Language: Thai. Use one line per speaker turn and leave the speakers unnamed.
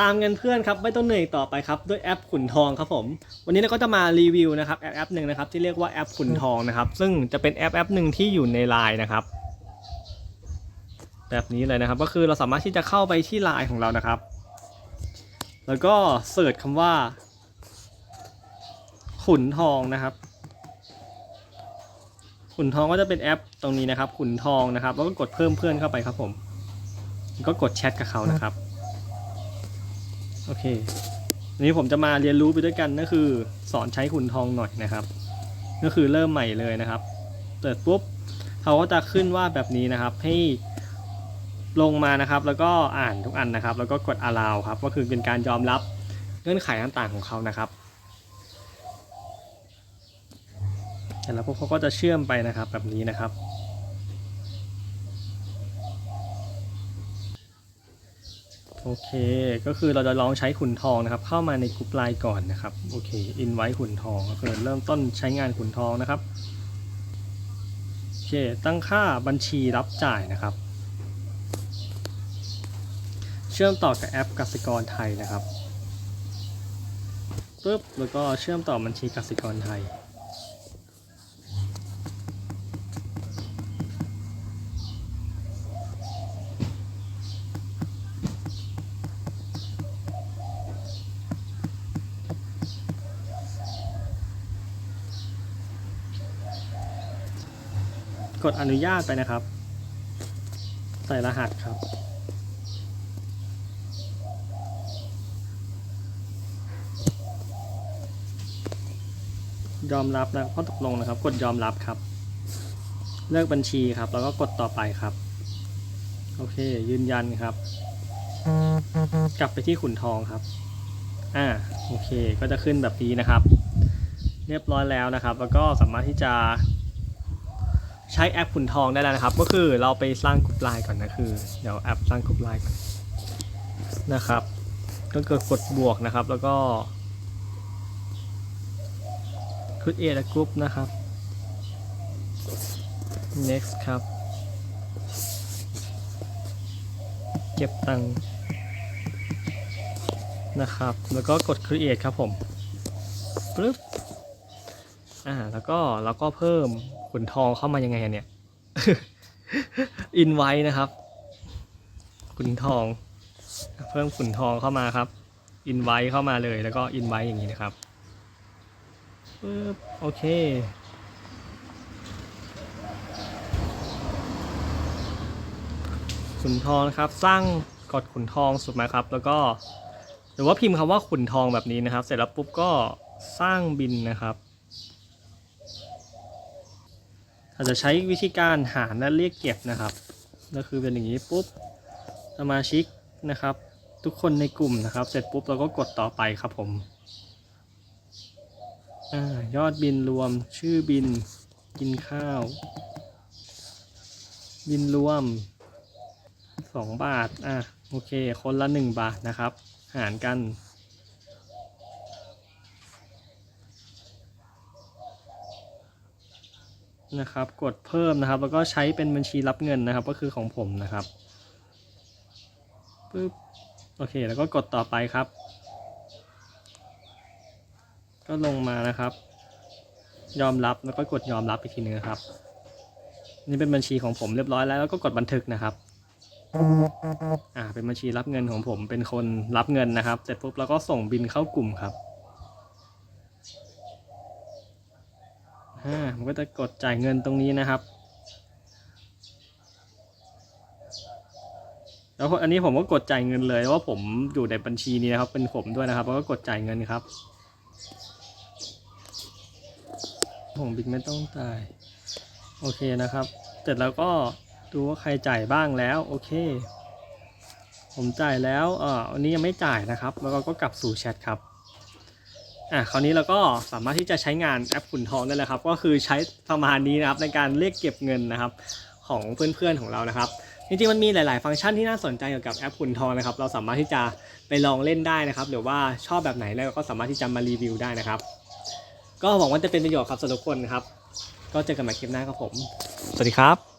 ตามเงินเพื่อนครับไม่ต้องเหนื่อยต่อไปครับด้วยแอปขุนทองครับผม วันนี้เราก็จะมารีวิวนะครับแอปแอปหนึ่งนะครับที่เรียกว่าแอปขุนทองนะครับ ซึ่งจะเป็นแอปแอปหนึ่งที่อยู่ในไลน์นะครับ แบบนี้เลยนะครับ ก็คือเราสามารถที่จะเข้าไปที่ไลน์ของเรานะครับ แล้วก็เสิร์ชคำว่า ขุนทองนะครับ ขุนทองก็จะเป็นแอปตรงนี้นะครับ ขุนทองนะครับ แล้วก็กดเพิ่มเพื่อนเข้าไปครับผม ก็กดแชทกับเขานะครับ โอเควันนี้ผมจะมาเรียนรู้ไปด้วยกันก็คือ สอนใช้ขุนทองหน่อยนะครับ ก็คือเริ่มใหม่เลยนะครับ เปิดปุ๊บเขาก็จะขึ้นว่าแบบนี้นะครับ ให้ลงมานะครับ แล้วก็อ่านทุกอันนะครับ แล้วก็กด allow ครับ ก็คือเป็นการยอมรับเงื่อนไขต่างๆของเขานะครับแล้วพวกเขาก็จะเชื่อมไปนะครับแบบนี้นะครับ โอเค ก็คือเราจะลองใช้ขุนทองนะครับ เข้ามาในกลุ่มไลน์ก่อนนะครับ โอเค อินไว้ขุนทองก็คือเริ่มต้นใช้งานขุนทองนะครับ โอเค ตั้งค่าบัญชีรับจ่ายนะครับ เชื่อมต่อกับแอปกสิกรไทยนะครับปุ๊บ แล้วก็เชื่อมต่อบัญชีกสิกรไทย กดอนุญาตไปนะครับ ใส่รหัสครับ ยอมรับนะข้อตกลงนะครับ กดยอมรับครับ เลือกบัญชีครับ แล้วก็กดต่อไปครับ โอเค ยืนยันครับ กลับไปที่ขุนทองครับ อ่า โอเค ก็จะขึ้นแบบนี้นะครับ เรียบร้อยแล้วนะครับ แล้วก็สามารถที่จะ ใช้แอปขุนทองได้แล้วนะครับ ก็คือเราไปสร้างกลุ่มไลน์ก่อนนะคือ เดี๋ยวแอปสร้างกลุ่มไลน์ก่อนนะครับ ก็เกิดกดบวกนะครับ แล้วก็ create a group นะครับ next ครับ เก็บตังค์นะครับ แล้วก็กด create ครับผมปึ๊บอ่าแล้วก็เราก็เพิ่ม ขุนทองเข้ามายังไงอะเนี่ย อินไว้นะครับขุนทอง เพิ่มขุนทองเข้ามาครับ อินไว้เข้ามาเลยแล้วก็อินไว้อย่างนี้นะครับปึ๊บโอเคขุนทองนะครับ สร้างกดขุนทองสุดไหมครับ แล้วก็ หรือว่าพิมพ์คำว่าขุนทองแบบนี้นะครับ เสร็จแล้วปุ๊บก็สร้างบินนะครับ อาจจะใช้วิธีการหารและเรียกเก็บนะครับ ก็คือเป็นอย่างนี้ปุ๊บสมาชิกนะครับ ทุกคนในกลุ่มนะครับ เสร็จปุ๊บเราก็กดต่อไปครับผมอยอดบินรวมชื่อบินกินข้าว บินรวม 2 บาท อะ โอเค คนละ 1 บาทนะครับ หารกัน นะครับ กดเพิ่มนะครับ แล้วก็ใช้เป็นบัญชีรับเงินนะครับ ก็คือของผมนะครับปึ๊บโอเค แล้วก็กดต่อไปครับ ก็ลงมานะครับ ยอมรับแล้วก็กดยอมรับอีกทีนึงครับ นี่เป็นบัญชีของผมเรียบร้อยแล้วแล้วก็กดบันทึกนะครับอ่าเป็นบัญชีรับเงินของผมเป็นคนรับเงินนะครับ เสร็จปุ๊บแล้วก็ส่งบินเข้ากลุ่มครับ อ่าผมก็จะกดจ่ายเงินตรงนี้นะครับ แล้วอันนี้ผมก็กดจ่ายเงินเลยว่าผมอยู่ในบัญชีนี้นะครับ เป็นผมด้วยนะครับแล้วก็กดจ่ายเงินครับ ผมบิ๊กไม่ต้องจ่ายโอเคนะครับ เสร็จแล้วก็ดูว่าใครจ่ายบ้างแล้วโอเค ผมจ่ายแล้วอ่าอันนี้ยังไม่จ่ายนะครับ แล้วก็ก็กลับสู่แชทครับ อะคราวนี้เราก็สามารถที่จะใช้งานแอปขุนทองได้แล้วครับ ก็คือใช้ประมาณนี้นะครับในการเรียกเก็บเงินนะครับของเพื่อนๆของเรานะครับจริงๆมันมีหลายๆ ฟังก์ชันที่น่าสนใจเกี่ยวกับแอปขุนทองนะครับ เราสามารถที่จะไปลองเล่นได้นะครับหรือว่าชอบแบบไหนแล้วก็สามารถที่จะมารีวิวได้นะครับ ก็หวังว่าจะเป็นประโยชน์ครับสำหรับทุกคนนะครับ ก็เจอกันใหม่คลิปหน้าครับผม สวัสดีครับ